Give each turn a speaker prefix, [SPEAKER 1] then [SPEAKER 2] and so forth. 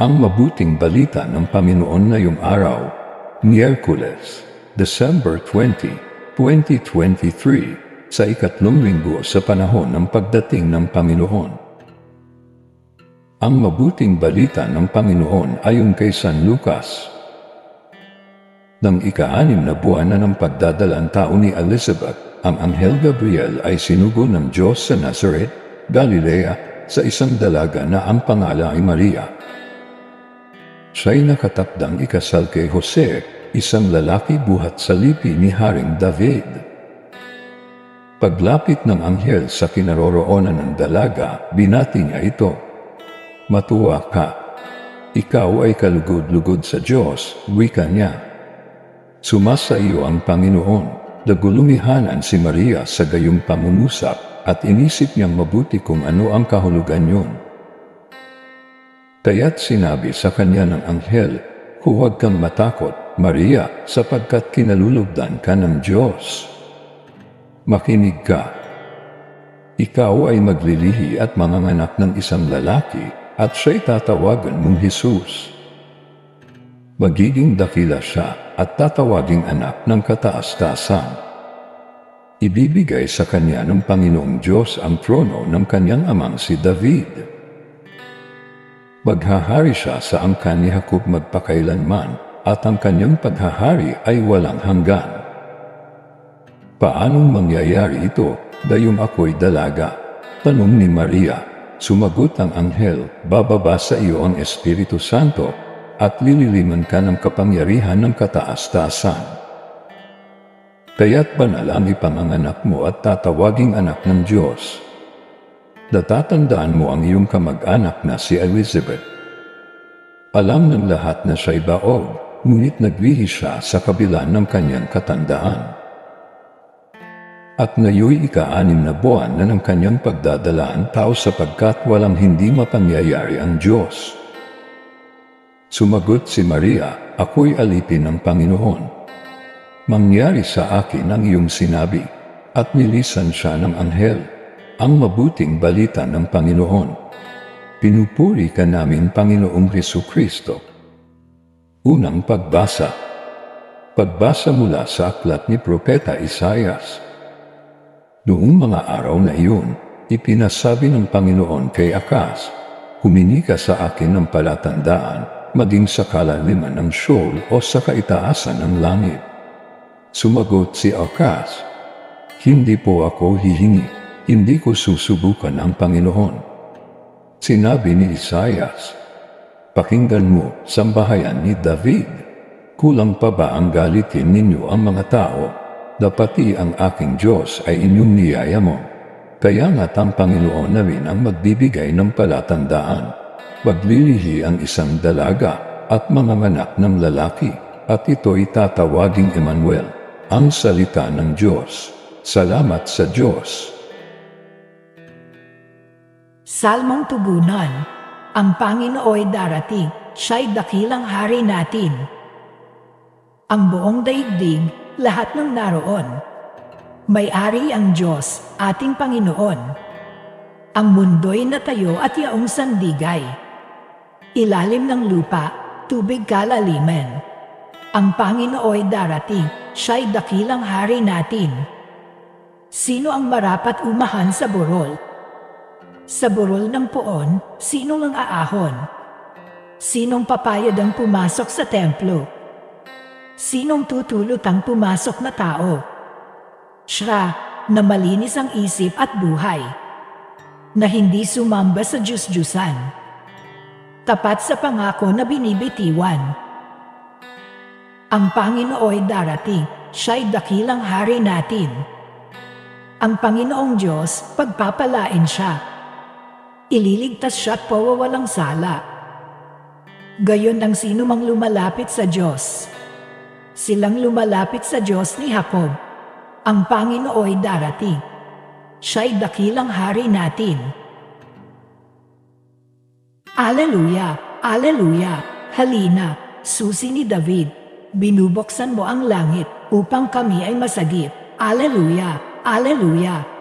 [SPEAKER 1] Ang mabuting balita ng Panginoon ngayong araw, Miyerkules, December 20, 2023, sa ikatlong linggo sa panahon ng pagdating ng Panginoon. Ang mabuting balita ng Panginoon ayon kay San Lucas. Nang ika-anim na buwan na ng pagdadalang tao ni Elizabeth, ang Anghel Gabriel ay sinugo ng Diyos sa Nazareth, Galilea, sa isang dalaga na ang pangalan ay Maria. Siya'y nakatakdang ikasal kay Jose, isang lalaki buhat sa lipi ni Haring David. Paglapit ng anghel sa kinaroroonan ng dalaga, binati niya ito. Matuwa ka. Ikaw ay kalugod-lugod sa Diyos, wika niya. Sumasa iyo ang Panginoon. Nagulumihanan si Maria sa gayong pangungusap at inisip niyang mabuti kung ano ang kahulugan yun. Kaya't sinabi sa kanya ng anghel, Huwag kang matakot, Maria, sapagkat kinalulugdan ka ng Diyos. Makinig ka. Ikaw ay maglilihi at manganganak ng isang lalaki at siya'y tatawagan mong Jesus. Magiging dakila siya at tatawaging anak ng kataas-taasan. Ibibigay sa kanya ng Panginoong Diyos ang trono ng kanyang amang si David. Maghahari siya sa angkan ni Jacob magpakailanman at ang kanyang paghahari ay walang hanggan. Paanong mangyayari ito, dayong ako'y dalaga? Tanong ni Maria. Sumagot ang anghel, bababa sa iyo ang Espiritu Santo at lililiman ka ng kapangyarihan ng kataas-taasan. Kaya't banal ang ipanganganak mo at tatawaging anak ng Diyos. Natatandaan mo ang iyong kamag-anak na si Elizabeth. Alam ng lahat na siya'y baog, ngunit nagwihi siya sa kabila ng kanyang katandaan. At ngayoy ika-anim na buwan na ng kanyang pagdadalaan tao sapagkat walang hindi mapangyayari ang Diyos. Sumagot si Maria, ako'y alipin ng Panginoon. Mangyari sa akin ang iyong sinabi, at nilisan siya ng anghel ang mabuting balita ng Panginoon. Pinupuri ka namin, Panginoong Heso Kristo. Unang pagbasa. Pagbasa mula sa aklat ni Propeta Isayas. Noong mga araw na iyon, ipinasabi ng Panginoon kay Akas, Humini ka sa akin ng palatandaan, maging sa kalaliman ng Sheol o sa kaitaasan ng langit. Sumagot si Akas, Hindi po ako hihingi hindi ko susubukan ang Panginoon. Sinabi ni Isayas, Pakinggan mo, sambahayan ni David, kulang pa ba ang galitin ninyo ang mga tao? Dapati ang aking Diyos ay inyong niyaya mo. Kaya nga't ang Panginoon na rin ang magbibigay ng palatandaan. Maglilihi ang isang dalaga at manganganak ng lalaki, at ito'y tatawaging Emmanuel, ang salita ng Diyos. Salamat sa Diyos.
[SPEAKER 2] Salmong tugunan, ang Panginooy darating, siya'y dakilang hari natin. Ang buong daigdig, lahat ng naroon. May-ari ang Diyos, ating Panginoon. Ang mundo'y natayo at yaong sandigay. Ilalim ng lupa, tubig kalaliman. Ang Panginooy darating, siya'y dakilang hari natin. Sino ang marapat umahan sa burol? Sa burol ng poon, sinong ang aahon? Sinong papayad ang pumasok sa templo? Sinong tutulot ang pumasok na tao? Siya na malinis ang isip at buhay, na hindi sumamba sa Diyos-Diyusan, tapat sa pangako na binibitiwan. Ang Panginooy darating, siya'y dakilang hari natin. Ang Panginoong Diyos, pagpapalain siya ililigtas siya at pawawalang sala. Gayon ang sino mang lumalapit sa Diyos. Silang lumalapit sa Diyos ni Jacob. Ang Panginooy darating. Siya'y dakilang hari natin. Aleluya! Aleluya! Halina, susi ni David. Binubuksan mo ang langit upang kami ay masagip. Aleluya! Aleluya!